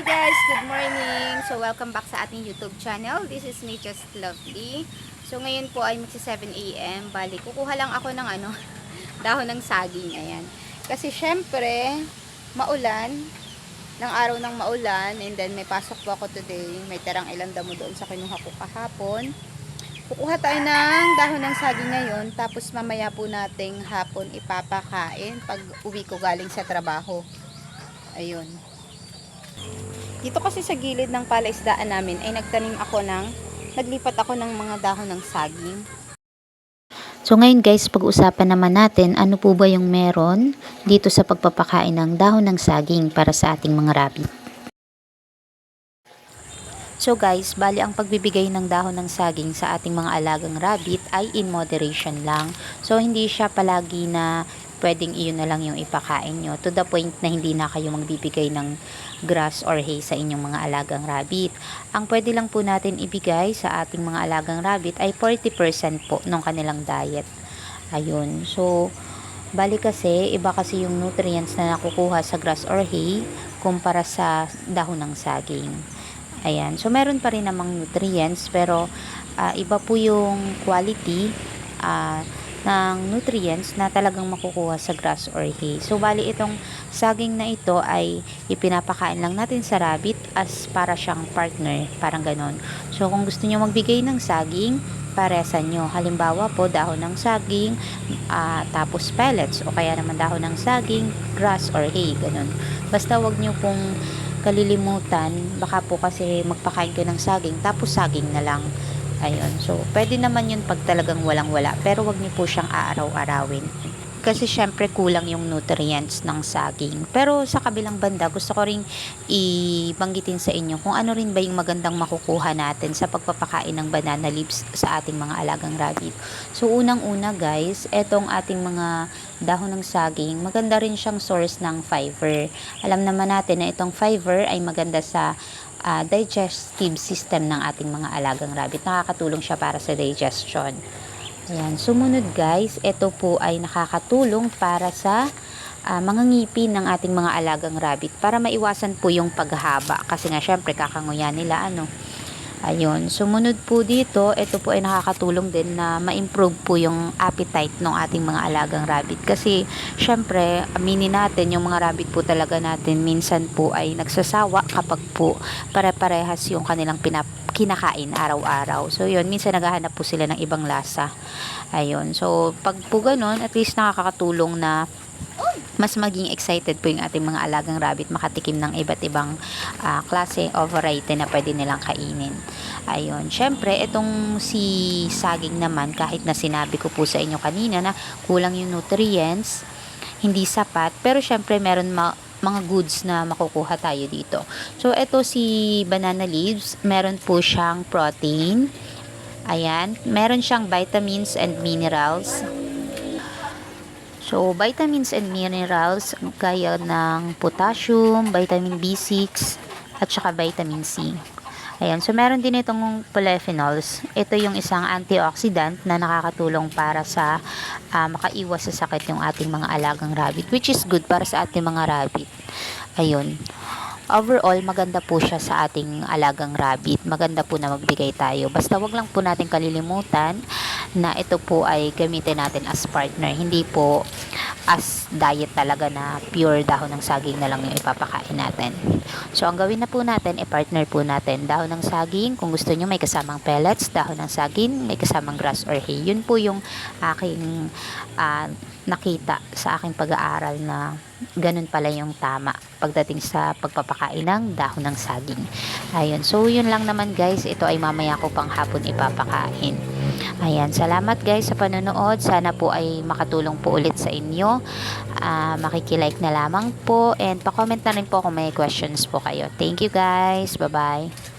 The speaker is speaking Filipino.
Hi guys, good morning. So welcome back sa ating YouTube channel. This is me Just Lovely. So ngayon po ay magsi 7 AM. Bali, kukuha lang ako ng ano, dahon ng saging. Ayan. Kasi syempre, maulan. ng araw ng maulan. And then may pasok po ako today. May terang ilang damo doon sa kinuha ko kahapon. Kukuha tayo ng dahon ng saging ngayon. Tapos mamaya po nating hapon ipapakain pag uwi ko galing sa trabaho. Ayun. Dito kasi sa gilid ng palaisdaan namin ay nagtanim ako ng, naglipat ako ng mga dahon ng saging. So ngayon guys, pag-usapan naman natin ano po ba yung meron dito sa pagpapakain ng dahon ng saging para sa ating mga rabbit. So guys, bali ang pagbibigay ng dahon ng saging sa ating mga alagang rabbit ay in moderation lang. So hindi siya palagi na pwedeng iyon na lang yung ipakain nyo to the point na hindi na kayo magbibigay ng grass or hay sa inyong mga alagang rabbit. Ang pwede lang po natin ibigay sa ating mga alagang rabbit ay 40% po ng kanilang diet. Ayun. So, bali kasi, iba kasi yung nutrients na nakukuha sa grass or hay kumpara sa dahon ng saging. Ayan. So, meron pa rin namang nutrients pero ah, iba po yung quality ah, ng nutrients na talagang makukuha sa grass or hay. So, bali itong saging na ito ay ipinapakain lang natin sa rabbit as para siyang partner. Parang ganon. So, kung gusto nyo magbigay ng saging, paresan nyo. Halimbawa po, dahon ng saging, ah, tapos pellets, o kaya naman dahon ng saging, grass or hay, ganon. Basta wag nyo pong kalilimutan, baka po kasi magpakain kayo ng saging, tapos saging na lang. Ayun. So, pwede naman yun pag talagang walang-wala. Pero wag niyo po siyang aaraw-arawin. Kasi syempre kulang yung nutrients ng saging. Pero sa kabilang banda, gusto ko ring ibanggitin sa inyo kung ano rin ba yung magandang makukuha natin sa pagpapakain ng banana leaves sa ating mga alagang rabbit. So unang-una guys, etong ating mga dahon ng saging, maganda rin siyang source ng fiber. Alam naman natin na itong fiber ay maganda sa ah, digestive system ng ating mga alagang rabbit. Nakakatulong siya para sa digestion. Ayan. Sumunod guys, ito po ay nakakatulong para sa ah, mga ngipin ng ating mga alagang rabbit para maiwasan po yung paghaba. Kasi nga syempre kakanguyan nila ano. Ayun. Sumunod po dito, ito po ay nakakatulong din na ma-improve po yung appetite ng ating mga alagang rabbit. Kasi, syempre, aminin natin, yung mga rabbit po talaga natin, minsan po ay nagsasawa kapag po pare-parehas yung kanilang pinap kinakain araw-araw. So, yun, minsan naghahanap po sila ng ibang lasa. Ayun. So, pag po ganun, at least nakakatulong na mas maging excited po yung ating mga alagang rabbit makatikim ng iba't ibang ah, klase o variety na pwede nilang kainin. Ayun. Syempre, itong si saging naman, kahit na sinabi ko po sa inyo kanina na kulang yung nutrients, hindi sapat, pero syempre meron ma- mga goods na makukuha tayo dito. So, ito si banana leaves, meron po siyang protein, ayan, meron siyang vitamins and minerals, So, vitamins and minerals gaya ng potassium, vitamin B6, at saka vitamin C. Ayan, so meron din itong polyphenols. Ito yung isang antioxidant na nakakatulong para sa ah, makaiwas sa sakit yung ating mga alagang rabbit, which is good para sa ating mga rabbit. Ayun. Overall, maganda po siya sa ating alagang rabbit. Maganda po na magbigay tayo. Basta wag lang po natin kalilimutan na ito po ay gamitin natin as partner. Hindi po as diet talaga na pure dahon ng saging na lang yung ipapakain natin. So, ang gawin na po natin, e-partner po natin dahon ng saging. Kung gusto nyo may kasamang pellets, dahon ng saging, may kasamang grass or hay. Yun po yung aking ah, nakita sa aking pag-aaral na ganun pala yung tama pagdating sa pagpapakain ng dahon ng saging. Ayun. So, yun lang naman guys. Ito ay mamaya ko pang hapon ipapakain. Ayan. Salamat guys sa panonood. Sana po ay makatulong po ulit sa inyo. Ah, makikilike na lamang po. And pa-comment na rin po kung may questions po kayo. Thank you guys. Bye-bye.